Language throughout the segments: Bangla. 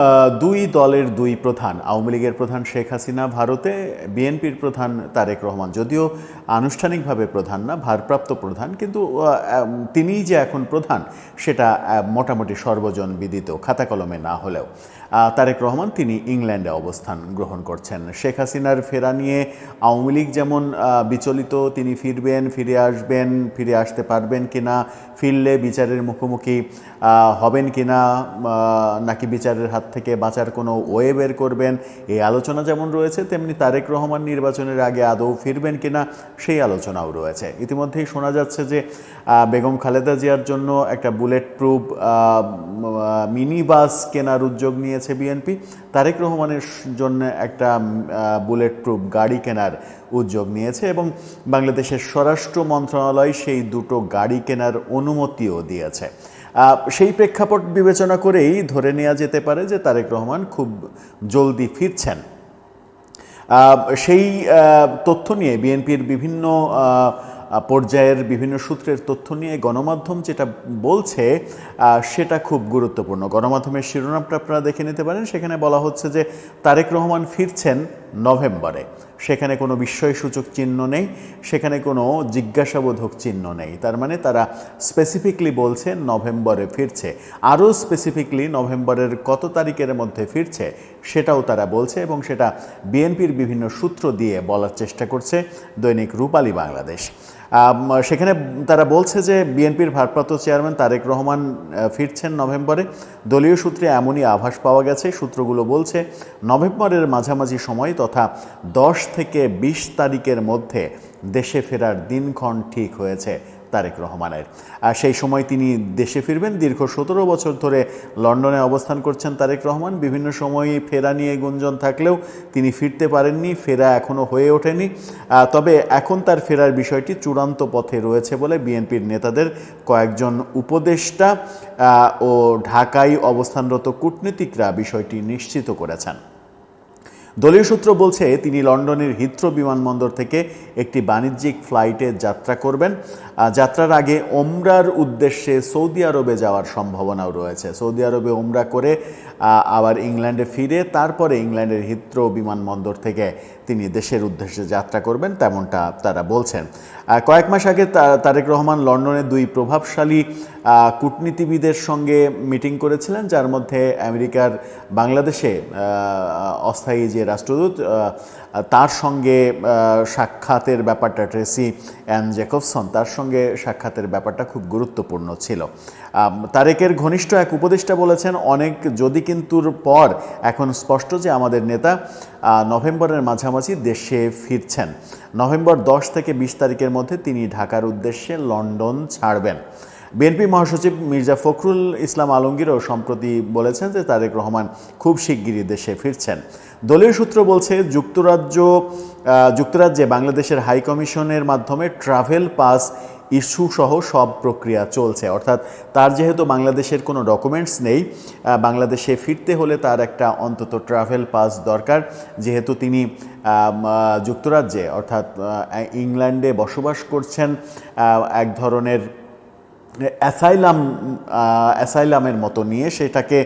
Uh, দুই দলের দুই প্রধান, আওয়ামী লীগের প্রধান শেখ হাসিনা, ভারতে বিএনপির প্রধান তারেক রহমান। যদিও আনুষ্ঠানিকভাবে প্রধান না, ভারপ্রাপ্ত প্রধান, কিন্তু তিনিই যে এখন প্রধান, সেটা মোটামুটি সর্বজন বিদিত খাতা কলমে না হলেও। তারেক রহমান তিনি ইংল্যান্ডে অবস্থান গ্রহণ করছেন। শেখ হাসিনার ফেরা নিয়ে আওয়ামী লীগ যেমন বিচলিত, তিনি ফিরবেন, ফিরে আসবেন, ফিরে আসতে পারবেন কিনা, ফিরলে বিচারের মুখোমুখি হবেন কি না নাকি বিচারের হাত থেকে বাঁচার কোনো ওয়ে বের করবেন। এই আলোচনা যেমন রয়েছে, তেমনি তারেক রহমান নির্বাচনের আগে আদৌ ফিরবেন কিনা সেই আলোচনাও রয়েছে। ইতিমধ্যেই শোনা যাচ্ছে যে বেগম খালেদা জিয়ার জন্য একটা বুলেট প্রুফ মিনি বাস কেনার উদ্যোগ নিয়েছে বিএনপি। তারেক রহমানের জন্য একটা বুলেট প্রুফ গাড়ি কেনার উদ্যোগ নিয়েছে এবং বাংলাদেশের স্বরাষ্ট্র মন্ত্রণালয় সেই দুটো গাড়ি কেনার অনুমতিও দিয়েছে। সেই প্রেক্ষাপট বিবেচনা করেই ধরে নেওয়া যেতে পারে যে তারেক রহমান খুব জলদি ফিরছেন। সেই তথ্য নিয়ে, বিএনপির বিভিন্ন পর্যায়ের বিভিন্ন সূত্রের তথ্য নিয়ে গণমাধ্যম যেটা বলছে সেটা খুব গুরুত্বপূর্ণ। গণমাধ্যমের শিরোনামটা আপনারা দেখে নিতে পারেন। সেখানে বলা হচ্ছে যে তারেক রহমান ফিরছেন নভেম্বরে। সেখানে কোনো বিস্ময়সূচক চিহ্ন নেই, সেখানে কোনো জিজ্ঞাসাবোধক চিহ্ন নেই। তার মানে তারা স্পেসিফিকলি বলছে নভেম্বরে ফিরছে। আরও স্পেসিফিকলি নভেম্বরের কত তারিখের মধ্যে ফিরছে, সেটাও তারা বলছে এবং সেটা বিএনপির বিভিন্ন সূত্র দিয়ে বলার চেষ্টা করছে দৈনিক রূপালী বাংলাদেশ। সেখানে তারা বলছে যে বিএনপির ভারপ্রাপ্ত চেয়ারম্যান তারেক রহমান ফিরছেন নভেম্বরে। দলীয় সূত্রে এমনই আভাস পাওয়া গেছে। সূত্রগুলো বলছে, নভেম্বরের মাঝামাঝি সময় তথা দশ থেকে বিশ তারিখের মধ্যে দেশে ফেরার দিনক্ষণ ঠিক হয়েছে। তারেক রহমানের। আর সেই সময় তিনি দেশে ফিরবেন। দীর্ঘ সতেরো বছর ধরে লন্ডনে অবস্থান করছেন তারেক রহমান। বিভিন্ন সময়ে ফেরা নিয়ে গুঞ্জন থাকলেও তিনি ফিরতে পারেননি, ফেরা এখনও হয়ে ওঠেনি। তবে এখন তার ফেরার বিষয়টি চূড়ান্ত পথে রয়েছে বলে বিএনপির নেতাদের কয়েকজন উপদেষ্টা ও ঢাকায় অবস্থানরত কূটনীতিকরা বিষয়টি নিশ্চিত করেছেন। দলীয় সূত্র বলছে, তিনি লন্ডনের হিথ্রো বিমানবন্দর থেকে একটি বাণিজ্যিক ফ্লাইটে যাত্রা করবেন। যাত্রার আগে ওমরার উদ্দেশ্যে সৌদি আরবে যাওয়ার সম্ভাবনাও রয়েছে। সৌদি আরবে ওমরা করে আবার ইংল্যান্ডে ফিরে, তারপরে ইংল্যান্ডের হিথ্রো বিমানবন্দর থেকে তিনি দেশের উদ্দেশ্যে যাত্রা করবেন, তেমনটা তারা বলছেন। কয়েক মাস আগে তারেক রহমান লন্ডনে দুই প্রভাবশালী কূটনীতিবিদের সঙ্গে মিটিং করেছিলেন, যার মধ্যে আমেরিকার বাংলাদেশে অস্থায়ী যে রাষ্ট্রদূত তার সঙ্গে সাক্ষাতের ব্যাপারটা, ট্রেসি অ্যান জ্যাকবসন, তার সঙ্গে সাক্ষাতের ব্যাপারটা খুব গুরুত্বপূর্ণ ছিল। তারেকের ঘনিষ্ঠ এক উপদেষ্টা বলেছেন, অনেক যদি কিন্তুর পর এখন স্পষ্ট যে আমাদের নেতা নভেম্বরের মাঝামাঝি দেশে ফিরছেন। নভেম্বর দশ থেকে বিশ তারিখের মধ্যে তিনি ঢাকার উদ্দেশ্যে লন্ডন ছাড়বেন। বিএনপি মহাসচিব মির্জা ফখরুল ইসলাম আলমগীরও সম্প্রতি বলেছেন যে তারেক রহমান খুব শিগগিরই দেশে ফিরছেন। দলীয় সূত্র বলছে, যুক্তরাজ্য যুক্তরাজ্যে বাংলাদেশের হাই কমিশনের মাধ্যমে ট্রাভেল পাস ইস্যু সহ সব প্রক্রিয়া চলছে। অর্থাৎ তার যেহেতু বাংলাদেশের কোনো ডকুমেন্টস নেই বাংলাদেশে ফিরতে হলে তার একটা অন্তত ট্রাভেল পাস দরকার। যেহেতু তিনি যুক্তরাজ্যে অর্থাৎ ইংল্যান্ডে বসবাস করছেন এক ধরনের অ্যাসাইলাম অ্যাসাইলামের মতো নিয়ে সেটাকে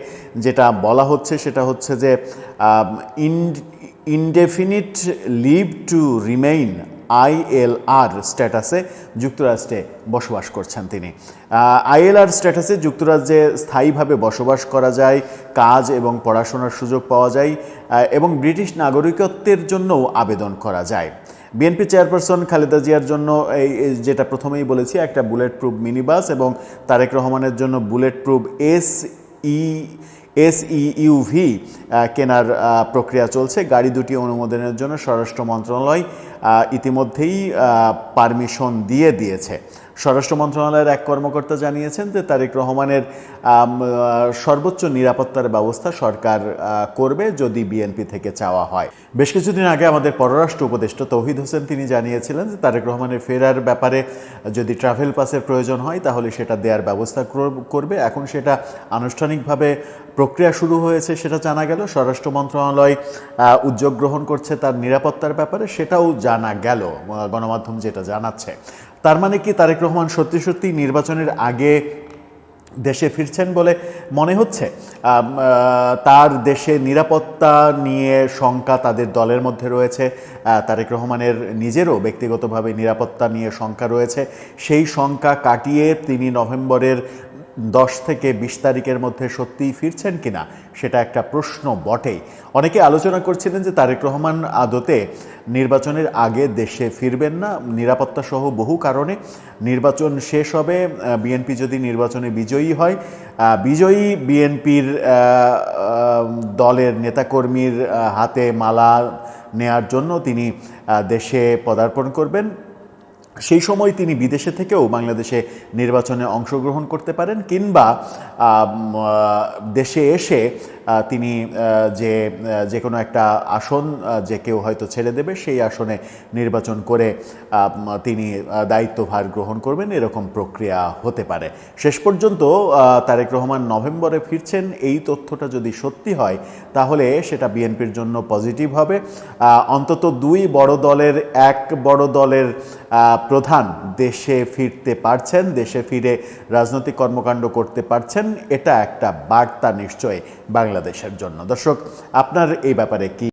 যেটা বলা হচ্ছে সেটা হচ্ছে যে indefinite leave to remain ILR স্ট্যাটাসে যুক্তরাষ্ট্রে বসবাস করছেন তিনি। আইএলআর স্ট্যাটাসে যুক্তরাজ্যে স্থায়ীভাবে বসবাস করা যায়, কাজ এবং পড়াশোনার সুযোগ পাওয়া যায় এবং ব্রিটিশ নাগরিকত্বের জন্যও আবেদন করা যায়। বিএনপি চেয়ারপারসন খালেদা জিয়ার জন্য এই যেটা প্রথমেই বলেছি, একটা বুলেট প্রুফ মিনি বাস এবং তারেক রহমানের জন্য bullet proof S E S UV কেনার প্রক্রিয়া চলছে। গাড়ি দুটি অনুমোদনের জন্য স্বরাষ্ট্র মন্ত্রণালয় ইতিমধ্যেই পারমিশন দিয়ে দিয়েছে। স্বরাষ্ট্র মন্ত্রণালয়ের এক কর্মকর্তা জানিয়েছেন যে তারেক রহমানের সর্বোচ্চ নিরাপত্তার ব্যবস্থা সরকার করবে যদি বিএনপি থেকে চাওয়া হয়। বেশ কিছুদিন আগে আমাদের পররাষ্ট্র উপদেষ্টা তৌহিদ হোসেন তিনি জানিয়েছিলেন যে তারেক রহমানের ফেরার ব্যাপারে যদি ট্রাভেল পাসের প্রয়োজন হয় তাহলে সেটা দেওয়ার ব্যবস্থা কর- করবে। এখন সেটা আনুষ্ঠানিকভাবে প্রক্রিয়া শুরু হয়েছে সেটা জানা গেল। স্বরাষ্ট্র মন্ত্রণালয় উদ্যোগ গ্রহণ করছে তার নিরাপত্তার ব্যাপারে সেটাও জানা গেল। গণমাধ্যম যেটা জানাচ্ছে। তার মানে কি তারেক রহমান সত্যি সত্যি নির্বাচনের আগে দেশে ফিরছেন বলে মনে হচ্ছে? তার দেশে নিরাপত্তা নিয়ে শঙ্কা তাদের দলের মধ্যে রয়েছে। তারেক রহমানের নিজেরও ব্যক্তিগতভাবে নিরাপত্তা নিয়ে শঙ্কা রয়েছে। সেই শঙ্কা কাটিয়ে তিনি নভেম্বরের দশ থেকে বিশ তারিখের মধ্যে সত্যিই ফিরছেন কিনা সেটা একটা প্রশ্ন বটেই। অনেকে আলোচনা করছিলেন যে তারেক রহমান আদতে নির্বাচনের আগে দেশে ফিরবেন না, নিরাপত্তা সহ বহু কারণে। নির্বাচন শেষ হবে বিএনপি যদি নির্বাচনে বিজয়ী হয় বিজয়ী বিএনপির দলের নেতাকর্মীর হাতে মালা নেয়ার জন্য তিনি দেশে পদার্পণ করবেন। সেই সময় তিনি বিদেশে থেকেও বাংলাদেশে নির্বাচনে অংশগ্রহণ করতে পারেন কিংবা দেশে এসে তিনি যে যে কোনো একটা আসন যে কেউ হয়তো ছেড়ে দেবে, সেই আসনে নির্বাচন করে তিনি দায়িত্বভার গ্রহণ করবেন, এরকম প্রক্রিয়া হতে পারে। শেষ পর্যন্ত তারেক রহমান নভেম্বরে ফিরছেন, এই তথ্যটা যদি সত্যি হয়, তাহলে সেটা বিএনপির জন্য পজিটিভ হবে। অন্তত দুই বড় দলের এক বড় দলের প্রধান দেশে ফিরতে পারছেন, দেশে ফিরে রাজনৈতিক কর্মকাণ্ড করতে পারছেন, এটা একটা বার্তা নিশ্চয় বাংলাদেশের জন্য। দর্শক আপনার এই ব্যাপারে কি